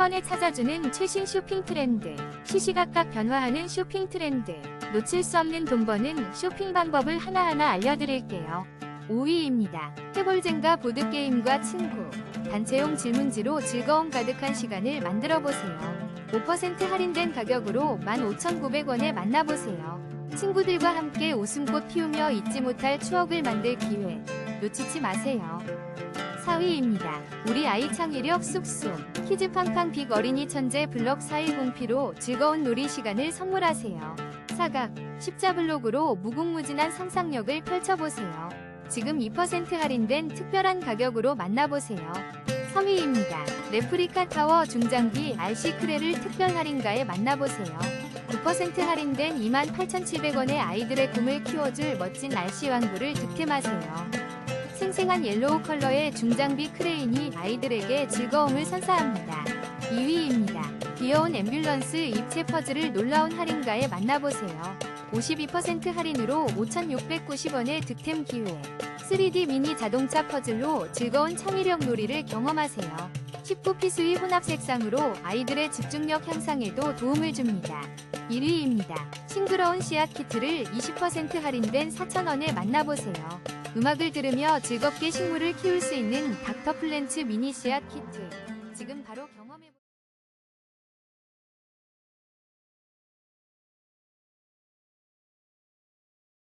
번에 찾아주는 최신 쇼핑 트렌드. 시시각각 변화하는 쇼핑 트렌드. 놓칠 수 없는 돈 버는 쇼핑 방법을 하나하나 알려드릴게요. 5위입니다. 해볼젠가 보드게임과 친구. 단체용 질문지로 즐거움 가득한 시간을 만들어 보세요. 5% 할인된 가격으로 15,900원에 만나보세요. 친구들과 함께 웃음꽃 피우며 잊지 못할 추억을 만들 기회. 놓치지 마세요. 4위입니다. 우리 아이 창의력 쑥쑥. 키즈팡팡 빅 어린이 천재 블럭 410P로 즐거운 놀이 시간을 선물하세요. 사각, 십자 블록으로 무궁무진한 상상력을 펼쳐보세요. 지금 2% 할인된 특별한 가격으로 만나보세요. 3위입니다. 레프리카 타워 중장비 RC 크레를 특별 할인가에 만나보세요. 9% 할인된 28,700원의 아이들의 꿈을 키워줄 멋진 RC 왕구를 득템하세요. 생생한 옐로우 컬러의 중장비 크레인이 아이들에게 즐거움을 선사합니다. 2위입니다. 귀여운 앰뷸런스 입체 퍼즐을 놀라운 할인가에 만나보세요. 52% 할인으로 5,690원의 득템 기회. 3D 미니 자동차 퍼즐로 즐거운 창의력 놀이를 경험하세요. 19피스의 혼합 색상으로 아이들의 집중력 향상에도 도움을 줍니다. 1위입니다. 싱그러운 씨앗 키트를 20% 할인된 4,000원에 만나보세요. 음악을 들으며 즐겁게 식물을 키울 수 있는 닥터 플랜츠 미니 씨앗 키트. 지금 바로 경험해보세요.